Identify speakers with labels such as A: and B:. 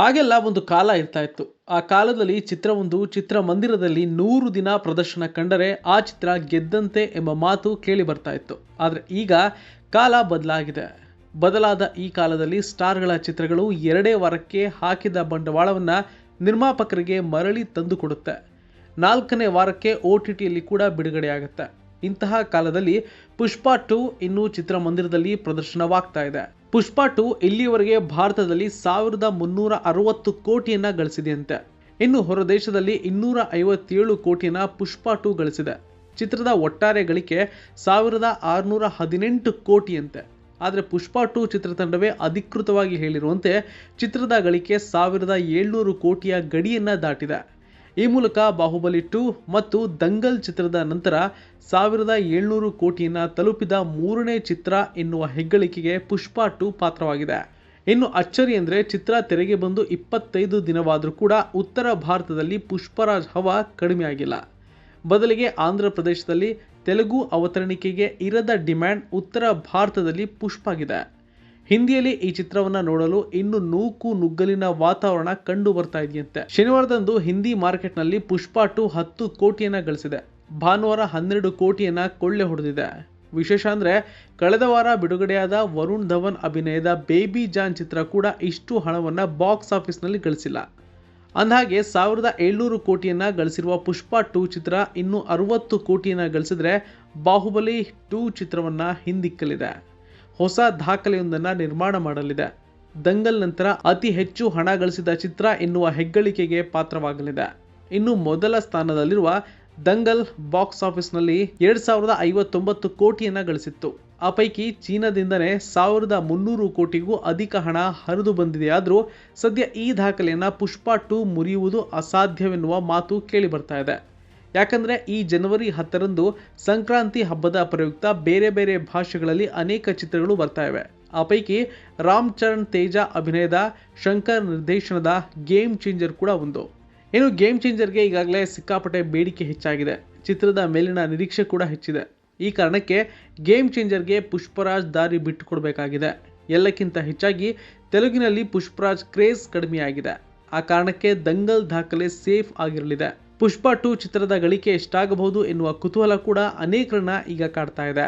A: ಹಾಗೆಲ್ಲ ಒಂದು ಕಾಲ ಇರ್ತಾ ಇತ್ತು. ಆ ಕಾಲದಲ್ಲಿ ಚಿತ್ರವೊಂದು ಚಿತ್ರಮಂದಿರದಲ್ಲಿ ನೂರು ದಿನ ಪ್ರದರ್ಶನ ಕಂಡರೆ ಆ ಚಿತ್ರ ಗೆದ್ದಂತೆ ಎಂಬ ಮಾತು ಕೇಳಿ ಬರ್ತಾ ಇತ್ತು. ಆದರೆ ಈಗ ಕಾಲ ಬದಲಾಗಿದೆ. ಬದಲಾದ ಈ ಕಾಲದಲ್ಲಿ ಸ್ಟಾರ್ಗಳ ಚಿತ್ರಗಳು ಎರಡೇ ವಾರಕ್ಕೆ ಹಾಕಿದ ಬಂಡವಾಳವನ್ನು ನಿರ್ಮಾಪಕರಿಗೆ ಮರಳಿ ತಂದುಕೊಡುತ್ತೆ. ನಾಲ್ಕನೇ ವಾರಕ್ಕೆ ಒ ಟಿ ಟಿಯಲ್ಲಿ ಕೂಡ ಬಿಡುಗಡೆಯಾಗುತ್ತೆ. ಇಂತಹ ಕಾಲದಲ್ಲಿ ಪುಷ್ಪ ಟು ಇನ್ನೂ ಚಿತ್ರಮಂದಿರದಲ್ಲಿ ಪ್ರದರ್ಶನವಾಗ್ತಾ ಇದೆ. ಪುಷ್ಪ ಟು ಇಲ್ಲಿಯವರೆಗೆ ಭಾರತದಲ್ಲಿ ಸಾವಿರದ ಮುನ್ನೂರ ಅರವತ್ತು ಕೋಟಿಯನ್ನ ಗಳಿಸಿದೆಯಂತೆ. ಇನ್ನು ಹೊರದೇಶದಲ್ಲಿ ಇನ್ನೂರ ಐವತ್ತೇಳು ಕೋಟಿಯನ್ನ ಪುಷ್ಪ ಟು ಗಳಿಸಿದೆ. ಚಿತ್ರದ ಒಟ್ಟಾರೆ ಗಳಿಕೆ ಸಾವಿರದ ಆರುನೂರ ಹದಿನೆಂಟು ಕೋಟಿಯಂತೆ. ಆದರೆ ಪುಷ್ಪ ಟು ಚಿತ್ರತಂಡವೇ ಅಧಿಕೃತವಾಗಿ ಹೇಳಿರುವಂತೆ ಚಿತ್ರದ ಗಳಿಕೆ ಸಾವಿರದ ಏಳ್ನೂರು ಕೋಟಿಯ ಗಡಿಯನ್ನ ದಾಟಿದೆ. ಈ ಮೂಲಕ ಬಾಹುಬಲಿ ಟು ಮತ್ತು ದಂಗಲ್ ಚಿತ್ರದ ನಂತರ ಸಾವಿರದ ಏಳ್ನೂರು ಕೋಟಿಯನ್ನ ತಲುಪಿದ ಮೂರನೇ ಚಿತ್ರ ಎನ್ನುವ ಹೆಗ್ಗಳಿಕೆಗೆ ಪುಷ್ಪ ಟು ಪಾತ್ರವಾಗಿದೆ. ಇನ್ನು ಅಚ್ಚರಿ ಅಂದರೆ ಚಿತ್ರ ತೆರೆಗೆ ಬಂದು ಇಪ್ಪತ್ತೈದು ದಿನವಾದರೂ ಕೂಡ ಉತ್ತರ ಭಾರತದಲ್ಲಿ ಪುಷ್ಪರಾಜ್ ಹವ ಕಡಿಮೆಯಾಗಿಲ್ಲ. ಬದಲಿಗೆ ಆಂಧ್ರ ಪ್ರದೇಶದಲ್ಲಿ ತೆಲುಗು ಅವತರಣಿಕೆಗೆ ಇರದ ಡಿಮ್ಯಾಂಡ್ ಉತ್ತರ ಭಾರತದಲ್ಲಿ ಪುಷ್ಪಾಗಿದೆ. ಹಿಂದಿಯಲ್ಲಿ ಈ ಚಿತ್ರವನ್ನ ನೋಡಲು ಇನ್ನು ನೂಕು ನುಗ್ಗಲಿನ ವಾತಾವರಣ ಕಂಡು ಬರ್ತಾ ಇದೆಯಂತೆ. ಶನಿವಾರದಂದು ಹಿಂದಿ ಮಾರ್ಕೆಟ್ನಲ್ಲಿ ಪುಷ್ಪ ಟು ಹತ್ತು ಕೋಟಿಯನ್ನ ಗಳಿಸಿದೆ. ಭಾನುವಾರ ಹನ್ನೆರಡು ಕೋಟಿಯನ್ನ ಕೊಳ್ಳೆ ಹೊಡೆದಿದೆ. ವಿಶೇಷ ಅಂದ್ರೆ ಕಳೆದ ವಾರ ಬಿಡುಗಡೆಯಾದ ವರುಣ್ ಧವನ್ ಅಭಿನಯದ ಬೇಬಿ ಜಾನ್ ಚಿತ್ರ ಕೂಡ ಇಷ್ಟು ಹಣವನ್ನು ಬಾಕ್ಸ್ ಆಫೀಸ್ನಲ್ಲಿ ಗಳಿಸಿಲ್ಲ. ಅಂದಹಾಗೆ ಸಾವಿರದ ಏಳ್ನೂರು ಕೋಟಿಯನ್ನ ಗಳಿಸಿರುವ ಪುಷ್ಪ ಟೂ ಚಿತ್ರ ಇನ್ನು ಅರವತ್ತು ಕೋಟಿಯನ್ನ ಗಳಿಸಿದ್ರೆ ಬಾಹುಬಲಿ ಟೂ ಚಿತ್ರವನ್ನ ಹಿಂದಿಕ್ಕಲಿದೆ. ಹೊಸ ದಾಖಲೆಯೊಂದನ್ನು ನಿರ್ಮಾಣ ಮಾಡಲಿದೆ. ದಂಗಲ್ ನಂತರ ಅತಿ ಹೆಚ್ಚು ಹಣ ಗಳಿಸಿದ ಚಿತ್ರ ಎನ್ನುವ ಹೆಗ್ಗಳಿಕೆಗೆ ಪಾತ್ರವಾಗಲಿದೆ. ಇನ್ನು ಮೊದಲ ಸ್ಥಾನದಲ್ಲಿರುವ ದಂಗಲ್ ಬಾಕ್ಸ್ ಆಫೀಸ್ನಲ್ಲಿ ಎರಡ್ ಸಾವಿರದ ಐವತ್ತೊಂಬತ್ತು ಕೋಟಿಯನ್ನ ಗಳಿಸಿತ್ತು. ಆ ಪೈಕಿ ಚೀನಾದಿಂದನೇ ಸಾವಿರದ ಮುನ್ನೂರು ಕೋಟಿಗೂ ಅಧಿಕ ಹಣ ಹರಿದು ಬಂದಿದೆಯಾದರೂ ಸದ್ಯ ಈ ದಾಖಲೆಯನ್ನು ಪುಷ್ಪ ಟು ಮುರಿಯುವುದು ಅಸಾಧ್ಯವೆನ್ನುವ ಮಾತು ಕೇಳಿ ಬರ್ತಾ ಇದೆ. ಯಾಕಂದ್ರೆ ಈ ಜನವರಿ ಹತ್ತರಂದು ಸಂಕ್ರಾಂತಿ ಹಬ್ಬದ ಪ್ರಯುಕ್ತ ಬೇರೆ ಬೇರೆ ಭಾಷೆಗಳಲ್ಲಿ ಅನೇಕ ಚಿತ್ರಗಳು ಬರ್ತಾ ಇವೆ. ಆ ಪೈಕಿ ರಾಮ್ ಚರಣ್ ತೇಜ ಅಭಿನಯದ ಶಂಕರ್ ನಿರ್ದೇಶನದ ಗೇಮ್ ಚೇಂಜರ್ ಕೂಡ ಒಂದು. ಇನ್ನು ಗೇಮ್ ಚೇಂಜರ್ಗೆ ಈಗಾಗಲೇ ಸಿಕ್ಕಾಪಟ್ಟೆ ಬೇಡಿಕೆ ಹೆಚ್ಚಾಗಿದೆ. ಚಿತ್ರದ ಮೇಲಿನ ನಿರೀಕ್ಷೆ ಕೂಡ ಹೆಚ್ಚಿದೆ. ಈ ಕಾರಣಕ್ಕೆ ಗೇಮ್ ಚೇಂಜರ್ಗೆ ಪುಷ್ಪರಾಜ್ ದಾರಿ ಬಿಟ್ಟುಕೊಡಬೇಕಾಗಿದೆ. ಎಲ್ಲಕ್ಕಿಂತ ಹೆಚ್ಚಾಗಿ ತೆಲುಗಿನಲ್ಲಿ ಪುಷ್ಪರಾಜ್ ಕ್ರೇಜ್ ಕಡಿಮೆಯಾಗಿದೆ. ಆ ಕಾರಣಕ್ಕೆ ದಂಗಲ್ ದಾಖಲೆ ಸೇಫ್ ಆಗಿರಲಿದೆ. ಪುಷ್ಪ ಟು ಚಿತ್ರದ ಗಳಿಕೆ ಎಷ್ಟಾಗಬಹುದು ಎನ್ನುವ ಕುತೂಹಲ ಕೂಡ ಅನೇಕರನ್ನ ಈಗ ಕಾಡ್ತಾ ಇದೆ.